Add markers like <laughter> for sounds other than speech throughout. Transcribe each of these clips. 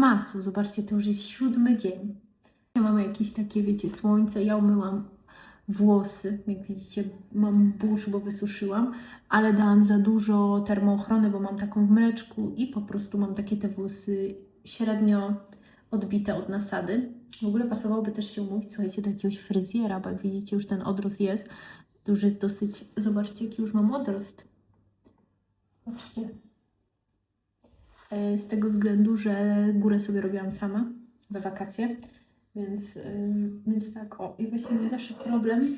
vlogmasu. Zobaczcie, to już jest siódmy dzień. Mamy jakieś takie, wiecie, słońce. Ja umyłam włosy. Jak widzicie, mam burz, bo wysuszyłam, ale dałam za dużo termoochrony, bo mam taką w mleczku i po prostu mam takie te włosy średnio odbite od nasady. W ogóle pasowałoby też się umówić, słuchajcie, do jakiegoś fryzjera, bo jak widzicie, już ten odrost jest. Już jest dosyć. Zobaczcie, jaki już mam odrost. Patrzcie. E, Z tego względu, że górę sobie robiłam sama we wakacje. Więc, ym, więc tak, o. I właśnie zawsze problem.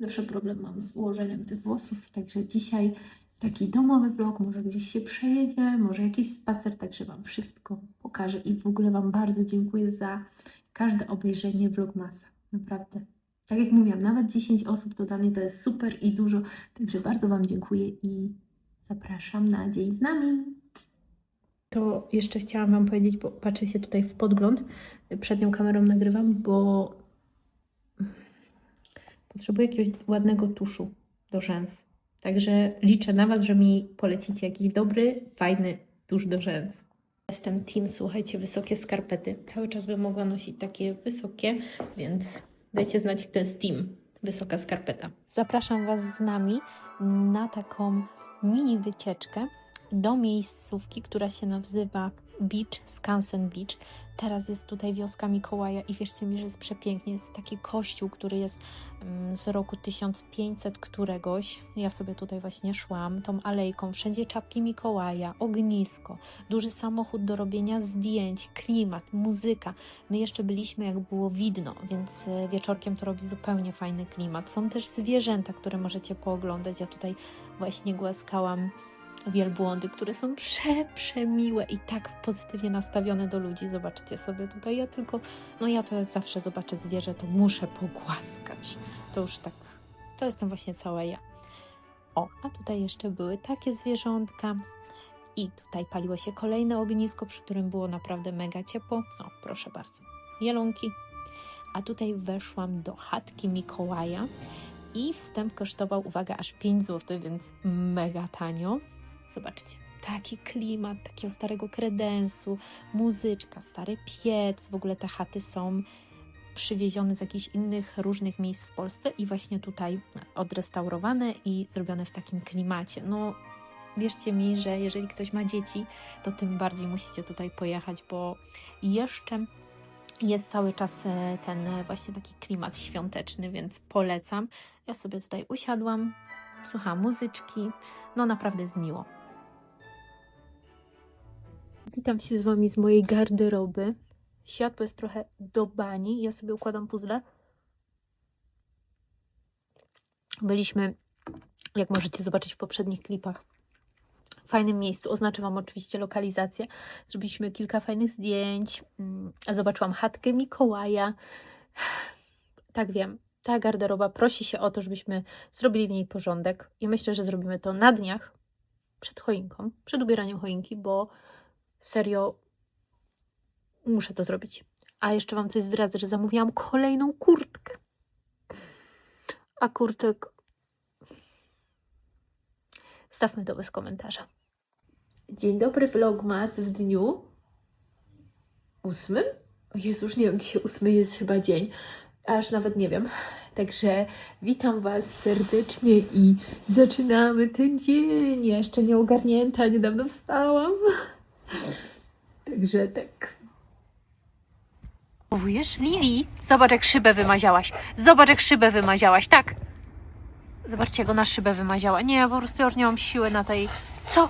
Zawsze problem mam z ułożeniem tych włosów. Także dzisiaj taki domowy vlog. Może gdzieś się przejedziemy, może jakiś spacer. Także Wam wszystko pokażę. I w ogóle Wam bardzo dziękuję za każde obejrzenie vlogmasa. Naprawdę. Tak jak mówiłam, nawet 10 osób to dla mnie to jest super i dużo. Także bardzo Wam dziękuję i zapraszam na dzień z nami. To jeszcze chciałam Wam powiedzieć, bo patrzę się tutaj w podgląd. Przednią kamerą nagrywam, bo potrzebuję jakiegoś ładnego tuszu do rzęs. Także liczę na Was, że mi polecicie jakiś dobry, fajny tusz do rzęs. Jestem team, słuchajcie, wysokie skarpety. Cały czas bym mogła nosić takie wysokie, więc dajcie znać, kto jest team. Wysoka skarpeta. Zapraszam Was z nami na taką mini wycieczkę do miejscówki, która się nazywa Beach, Skansen Beach. Teraz jest tutaj wioska Mikołaja i wierzcie mi, że jest przepięknie. Jest taki kościół, który jest mm, z roku 1500 któregoś. Ja sobie tutaj właśnie szłam tą alejką. Wszędzie czapki Mikołaja, ognisko, duży samochód do robienia zdjęć, klimat, muzyka. My jeszcze byliśmy jak było widno, więc e, wieczorkiem to robi zupełnie fajny klimat. Są też zwierzęta, które możecie pooglądać. Ja tutaj właśnie głaskałam wielbłądy, które są prze, przemiłe i tak pozytywnie nastawione do ludzi. Zobaczcie sobie tutaj, ja tylko, no ja to jak zawsze zobaczę zwierzę, to muszę pogłaskać. To już tak, to jestem właśnie cała ja. O, a tutaj jeszcze były takie zwierzątka i tutaj paliło się kolejne ognisko, przy którym było naprawdę mega ciepło. O, proszę bardzo, jelonki. A tutaj weszłam do chatki Mikołaja i wstęp kosztował, uwaga, aż 5 zł, więc mega tanio. Zobaczcie, taki klimat, takiego starego kredensu, muzyczka, stary piec. W ogóle te chaty są przywiezione z jakichś innych różnych miejsc w Polsce i właśnie tutaj odrestaurowane i zrobione w takim klimacie. No, wierzcie mi, że jeżeli ktoś ma dzieci, to tym bardziej musicie tutaj pojechać, bo jeszcze jest cały czas e, ten e, właśnie taki klimat świąteczny, więc polecam. Ja sobie tutaj usiadłam, słuchałam muzyczki, no naprawdę jest miło. Witam się z Wami z mojej garderoby. Światło jest trochę do bani. Ja sobie układam puzzle. Byliśmy, jak możecie zobaczyć w poprzednich klipach, w fajnym miejscu. Oznaczę Wam oczywiście lokalizację. Zrobiliśmy kilka fajnych zdjęć. Mm, Zobaczyłam chatkę Mikołaja. Tak wiem, ta garderoba prosi się o to, żebyśmy zrobili w niej porządek. I myślę, że zrobimy to na dniach przed choinką, przed ubieraniem choinki, bo serio muszę to zrobić. A jeszcze Wam coś zdradzę, że zamówiłam kolejną kurtkę. A kurtek. Stawmy to bez komentarza. Dzień dobry, vlogmas w dniu ósmym? Jezu, już nie wiem, dzisiaj ósmy jest chyba dzień. Aż nawet nie wiem. Także witam Was serdecznie i zaczynamy ten dzień. Jeszcze nie ogarnięta, niedawno wstałam. Także tak. Mówisz? Lili, zobacz jak szybę wymaziałaś. Zobacz jak szybę wymaziałaś, tak. Zobaczcie, jak ona szybę wymaziała. Nie, ja po prostu już nie mam siły na tej... Co?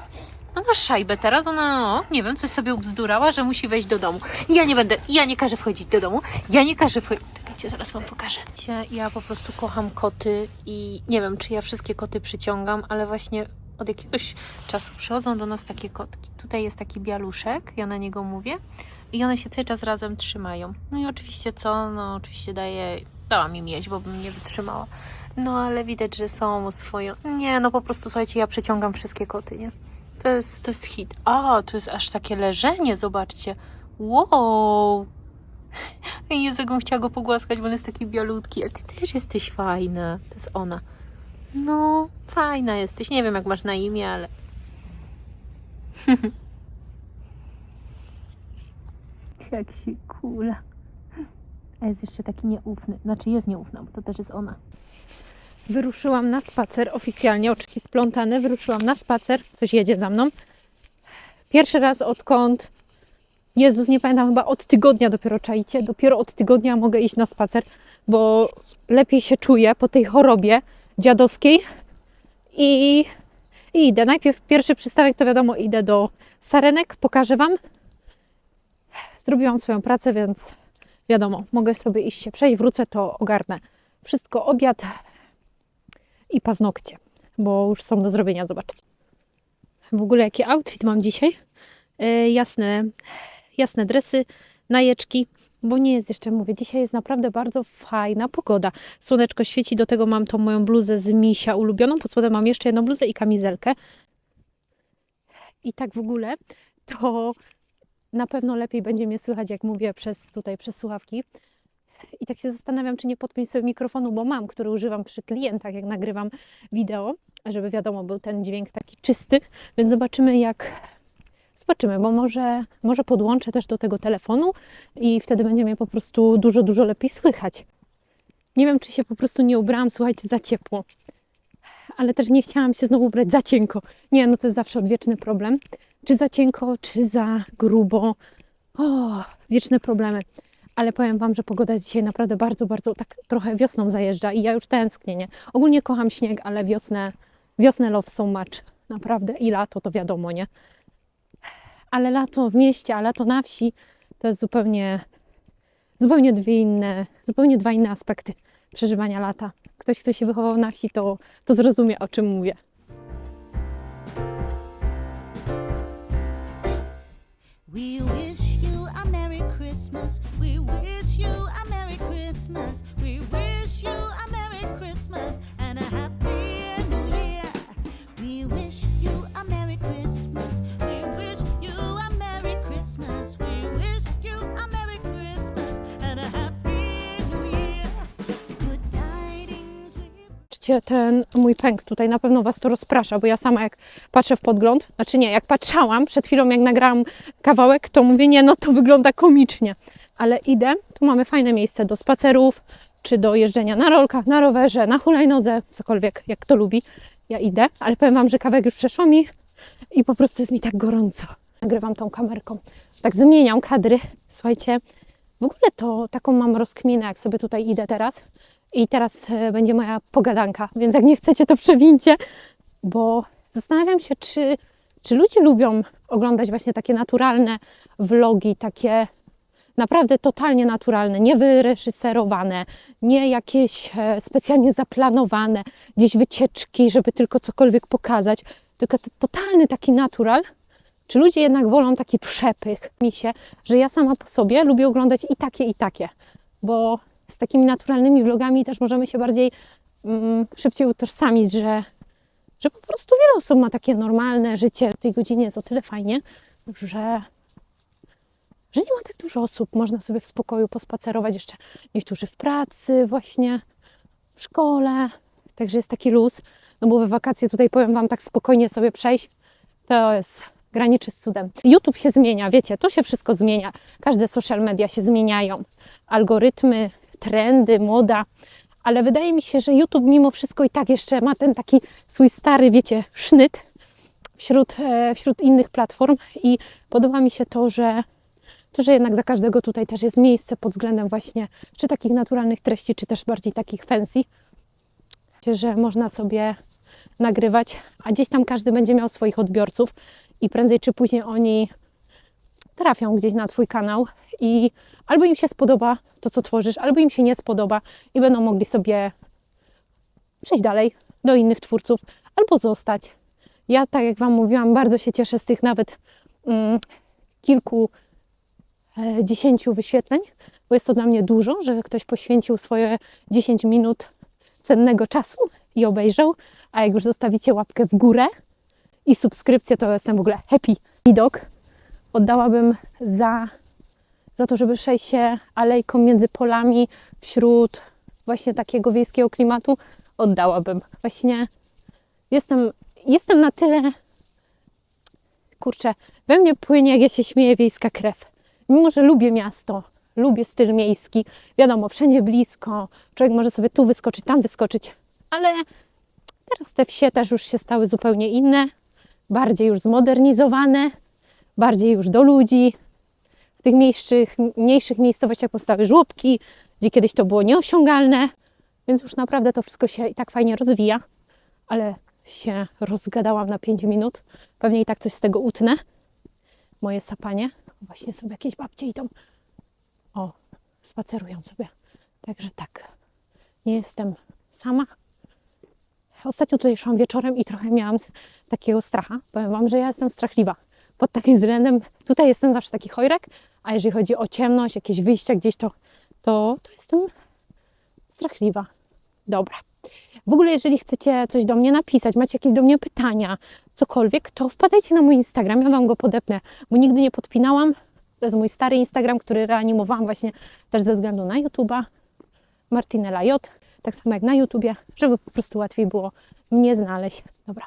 No masz szajbę teraz, ona, no, nie wiem, coś sobie ubzdurała, że musi wejść do domu. Ja nie będę, ja nie każę wchodzić do domu, ja nie każę wchodzić... Czekajcie, zaraz wam pokażę. Ja po prostu kocham koty i nie wiem, czy ja wszystkie koty przyciągam, ale właśnie od jakiegoś czasu przychodzą do nas takie kotki. Tutaj jest taki bialuszek, ja na niego mówię i one się cały czas razem trzymają. No i oczywiście co? No oczywiście daję, dałam im jeść, bo bym nie wytrzymała. No ale widać, że są swoją. Nie, no po prostu słuchajcie, ja przeciągam wszystkie koty, nie? To jest, to jest hit. A, to jest aż takie leżenie, zobaczcie. Wow! <laughs> Jezu, jakbym chciała go pogłaskać, bo on jest taki bialutki, ale ty też jesteś fajna. To jest ona. No, fajna jesteś. Nie wiem, jak masz na imię, ale <laughs> Jak się kula. A jest jeszcze taki nieufny. Znaczy jest nieufna, bo to też jest ona. Wyruszyłam na spacer oficjalnie, oczki splątane. Wyruszyłam na spacer. Coś jedzie za mną. Pierwszy raz odkąd Jezus, nie pamiętam, chyba od tygodnia dopiero czaicie. Dopiero od tygodnia mogę iść na spacer, bo lepiej się czuję po tej chorobie dziadowskiej. I, i idę. Najpierw pierwszy przystanek to wiadomo, idę do Sarenek, pokażę Wam. Zrobiłam swoją pracę, więc wiadomo, mogę sobie iść się przejść, wrócę, to ogarnę. Wszystko, obiad i paznokcie, bo już są do zrobienia, zobaczcie. W ogóle jaki outfit mam dzisiaj? E, jasne, jasne dresy, najeczki, bo nie jest jeszcze, mówię, dzisiaj jest naprawdę bardzo fajna pogoda. Słoneczko świeci, do tego mam tą moją bluzę z misia ulubioną, pod spodem mam jeszcze jedną bluzę i kamizelkę. I tak w ogóle to na pewno lepiej będzie mnie słychać, jak mówię przez tutaj, przez słuchawki. I tak się zastanawiam, czy nie podpiąć sobie mikrofonu, bo mam, który używam przy klientach, jak nagrywam wideo, żeby wiadomo, był ten dźwięk taki czysty, więc zobaczymy jak, zobaczymy, bo może, może podłączę też do tego telefonu i wtedy będzie mnie po prostu dużo, dużo lepiej słychać. Nie wiem, czy się po prostu nie ubrałam, słuchajcie, za ciepło. Ale też nie chciałam się znowu ubrać za cienko. Nie, no to jest zawsze odwieczny problem. Czy za cienko, czy za grubo. O, wieczne problemy. Ale powiem Wam, że pogoda jest dzisiaj naprawdę bardzo, bardzo tak trochę wiosną zajeżdża i ja już tęsknię, nie? Ogólnie kocham śnieg, ale wiosnę, wiosnę love so much. Naprawdę. I lato, to wiadomo, nie? Ale lato w mieście, a lato na wsi to jest zupełnie, zupełnie dwie inne, zupełnie dwa inne aspekty przeżywania lata. Ktoś, kto się wychował na wsi, to, to zrozumie, o czym mówię. We wish you a Merry Christmas. We wish you a Merry Christmas. We wish you a Merry Christmas and a Happy Ten mój pęk tutaj na pewno Was to rozprasza, bo ja sama jak patrzę w podgląd, znaczy nie, jak patrzałam przed chwilą, jak nagrałam kawałek, to mówię, nie, no to wygląda komicznie. Ale idę, tu mamy fajne miejsce do spacerów, czy do jeżdżenia na rolkach, na rowerze, na hulajnodze, cokolwiek, jak kto lubi. Ja idę, ale powiem Wam, że kawałek już przeszła mi i po prostu jest mi tak gorąco. Nagrywam tą kamerką. Tak zmieniam kadry. Słuchajcie, w ogóle to taką mam rozkminę, jak sobie tutaj idę teraz. I teraz e, będzie moja pogadanka, więc jak nie chcecie, to przewincie, bo zastanawiam się, czy, czy ludzie lubią oglądać właśnie takie naturalne vlogi, takie naprawdę totalnie naturalne, nie wyreżyserowane, nie jakieś e, specjalnie zaplanowane, gdzieś wycieczki, żeby tylko cokolwiek pokazać, tylko totalny taki natural. Czy ludzie jednak wolą taki przepych? Mi się, że ja sama po sobie lubię oglądać i takie, i takie, bo z takimi naturalnymi vlogami też możemy się bardziej mm, szybciej utożsamić, że, że po prostu wiele osób ma takie normalne życie. W tej godzinie jest o tyle fajnie, że, że nie ma tak dużo osób. Można sobie w spokoju pospacerować jeszcze niektórzy w pracy, właśnie w szkole. Także jest taki luz. No bo we wakacje tutaj powiem Wam tak spokojnie sobie przejść. To jest graniczy z cudem. YouTube się zmienia, wiecie, to się wszystko zmienia. Każde social media się zmieniają. Algorytmy, trendy, moda. Ale wydaje mi się, że YouTube mimo wszystko i tak jeszcze ma ten taki swój stary, wiecie, sznyt wśród, e, wśród innych platform i podoba mi się to, że to, że jednak dla każdego tutaj też jest miejsce pod względem właśnie czy takich naturalnych treści, czy też bardziej takich fancy, że można sobie nagrywać, a gdzieś tam każdy będzie miał swoich odbiorców i prędzej czy później oni trafią gdzieś na Twój kanał i albo im się spodoba to, co tworzysz, albo im się nie spodoba i będą mogli sobie przejść dalej do innych twórców, albo zostać. Ja, tak jak Wam mówiłam, bardzo się cieszę z tych nawet mm, kilku e, dziesięciu wyświetleń, bo jest to dla mnie dużo, że ktoś poświęcił swoje 10 minut cennego czasu i obejrzał, a jak już zostawicie łapkę w górę i subskrypcję, to jestem w ogóle happy widok. Oddałabym za, za to, żeby przejść się alejką między polami wśród właśnie takiego wiejskiego klimatu, oddałabym. Właśnie jestem, jestem na tyle kurczę, we mnie płynie, jak ja się śmieję, wiejska krew. Mimo, że lubię miasto, lubię styl miejski, wiadomo, wszędzie blisko, człowiek może sobie tu wyskoczyć, tam wyskoczyć, ale teraz te wsie też już się stały zupełnie inne, bardziej już zmodernizowane, bardziej już do ludzi. W tych mniejszych, mniejszych miejscowościach powstały żłobki, gdzie kiedyś to było nieosiągalne, więc już naprawdę to wszystko się i tak fajnie rozwija, ale się rozgadałam na 5 minut. Pewnie i tak coś z tego utnę. Moje sapanie. Właśnie sobie jakieś babcie idą. O, spacerują sobie. Także tak. Nie jestem sama. Ostatnio tutaj szłam wieczorem i trochę miałam takiego stracha. Powiem Wam, że ja jestem strachliwa. Pod takim względem tutaj jestem zawsze taki chojrek, a jeżeli chodzi o ciemność, jakieś wyjścia gdzieś, to, to, to jestem strachliwa. Dobra. W ogóle, jeżeli chcecie coś do mnie napisać, macie jakieś do mnie pytania, cokolwiek, to wpadajcie na mój Instagram, ja Wam go podepnę, bo nigdy nie podpinałam. To jest mój stary Instagram, który reanimowałam właśnie też ze względu na YouTube'a. Martinela J, tak samo jak na YouTubie, żeby po prostu łatwiej było mnie znaleźć. Dobra,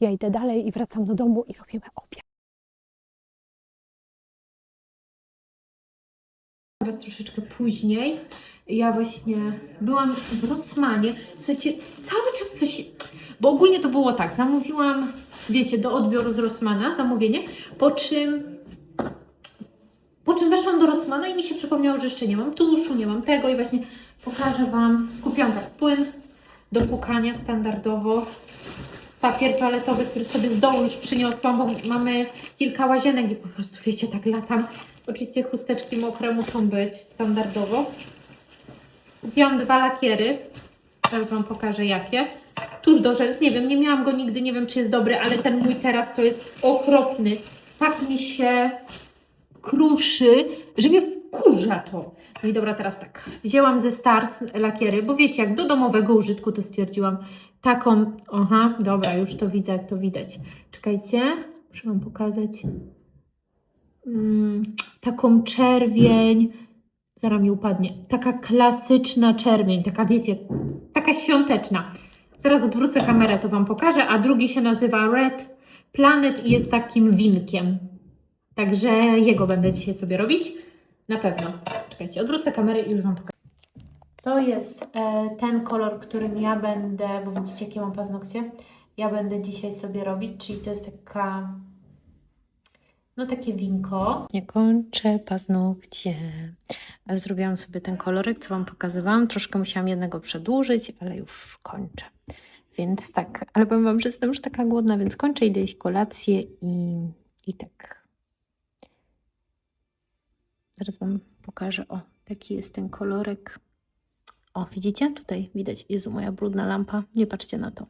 ja idę dalej i wracam do domu i robimy obiad. Was troszeczkę później. Ja właśnie byłam w Rossmanie. Słuchajcie, cały czas coś. Bo ogólnie to było tak. Zamówiłam, wiecie, do odbioru z Rossmana zamówienie, po czym. Po czym weszłam do Rossmana i mi się przypomniało, że jeszcze nie mam tuszu, nie mam tego i właśnie pokażę Wam. Kupiłam tak płyn do płukania standardowo. Papier toaletowy, który sobie z dołu już przyniosłam, bo mamy kilka łazienek i po prostu, wiecie, tak latam. Oczywiście chusteczki mokre muszą być standardowo. Kupiłam dwa lakiery. Teraz Wam pokażę jakie. Tuż do rzęs, nie wiem, nie miałam go nigdy, nie wiem czy jest dobry, ale ten mój teraz to jest okropny. Tak mi się kruszy, że mnie wkurza to. No i dobra, teraz tak. Wzięłam ze Stars lakiery, bo wiecie, jak do domowego użytku to stwierdziłam taką, aha, dobra, już to widzę, jak to widać. Czekajcie, muszę Wam pokazać. Mm, taką czerwień, zaraz mi upadnie, taka klasyczna czerwień, taka wiecie, taka świąteczna. Zaraz odwrócę kamerę, to Wam pokażę, a drugi się nazywa Red Planet i jest takim winkiem. Także jego będę dzisiaj sobie robić. Na pewno. Czekajcie, odwrócę kamerę i już Wam pokażę. To jest e, ten kolor, którym ja będę, bo widzicie jakie mam paznokcie, ja będę dzisiaj sobie robić, czyli to jest taka, no takie winko. Nie kończę paznokcie. Ale zrobiłam sobie ten kolorek, co Wam pokazywałam. Troszkę musiałam jednego przedłużyć, ale już kończę. Więc tak, ale powiem Wam, że jestem już taka głodna, więc kończę, idę jeść kolację i, i tak. Zaraz Wam pokażę. O, taki jest ten kolorek. O, widzicie? Tutaj widać. Jezu, moja brudna lampa. Nie patrzcie na to.